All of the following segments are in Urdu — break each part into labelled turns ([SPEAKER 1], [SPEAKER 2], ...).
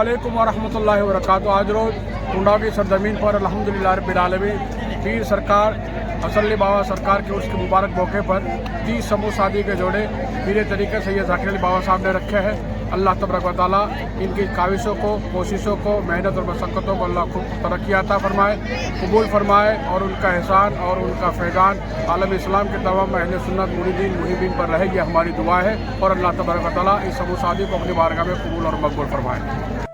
[SPEAKER 1] علیکم ورحمۃ اللہ وبرکاتہ۔ آج روز کنڈا کی سرزمین پر الحمدللہ رب العالمین پیر سرکار اصلی بابا سرکار کے اس کے مبارک موقع پر تیس سمو شادی کے جوڑے میرے طریقے سے یہ ذاکر علی بابا صاحب نے رکھے ہیں۔ اللہ تبرک و تعالیٰ ان کی کاوشوں کو، کوششوں کو، محنت اور مشقتوں کو اللہ خوب ترقی عطا فرمائے، قبول فرمائے اور ان کا احسان اور ان کا فیضان عالم اسلام کے تمام اہل سنت، مریدین، محبین پر رہے، یہ ہماری دعا ہے اور اللہ تبرک و تعالیٰ اس سمو شادی کو اپنی بارگاہ میں قبول اور مقبول فرمائے۔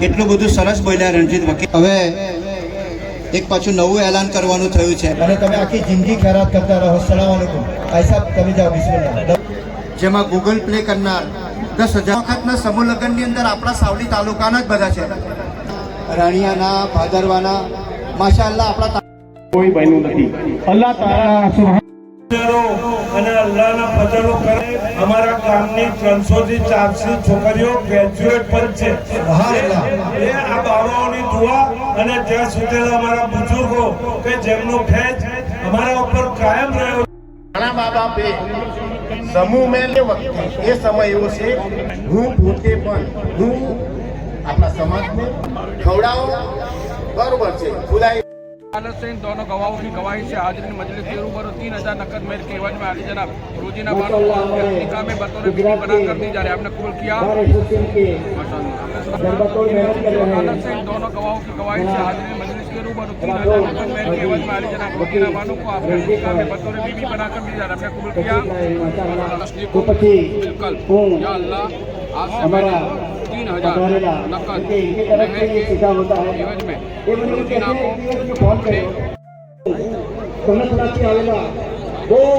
[SPEAKER 2] કેટલું બધું સરસ બોલ્યા રણજીત વકીલ. હવે એક પાછું નવું એલાન કરવાનું થયું છે. અને તમે આખી જિંદગી ખરાબ કરતા રહો સલામ અલેકુમ ભાઈ સાહેબ તમે જાઓ જેમાં ગૂગલ પ્લે કરનાર દસ હજાર વખતના સમૂહ લગ્નની અંદર આપણા સાવલી તાલુકાના જ બધા છે. રાણિયાના ભાદરવાના માશાલ્લાહ આપણા
[SPEAKER 3] કોઈ બન્યું નથી. અલ્લાહ તારા
[SPEAKER 4] અને અલ્લાહના ફજલો કરે. અમારા ગામની ત્રણસો થી ચારસો છોકરીઓ ગ્રેજ્યુએટ પણ છે. એ આ બાબાઓની દુઆ અને ત્યાં સુધી અમારા બુજુર્ગો કે જેમનો ફેજ અમારા ઉપર કાયમ રહ્યો.
[SPEAKER 5] ઘણા મા બાપે સમૂહ મેં એ વખતે એ સમય એવો છે હું પોતે પણ હું આપણા સમાજને ખવડાવો. બરોબર છે. ખુદાઈ
[SPEAKER 1] عدالت سے ان دونوں گواہوں کی گواہی سے حاضرین مجلس کے روبرو تین ہزار نقد میل کے وجہ میں عالی جناب روزینہ بانو کے امریکہ میں بطور بیٹی بنا کر دی جا رہے ہم نے قبول کیا عدالت سے ان دونوں گواہوں کی گواہی سے حاضرین مجلس کے روبرو تین ہزار نقد میل کے وجہ میں عالی جناب روزینہ بانو کو آپ کے امریکہ میں بطور بیٹی بنا کر دی جا رہے ہم نے قبول کیا یا اللہ آپ سے ہمارا تین ہزار نقد
[SPEAKER 2] مہنگائی
[SPEAKER 1] کے عوض میں۔
[SPEAKER 6] کو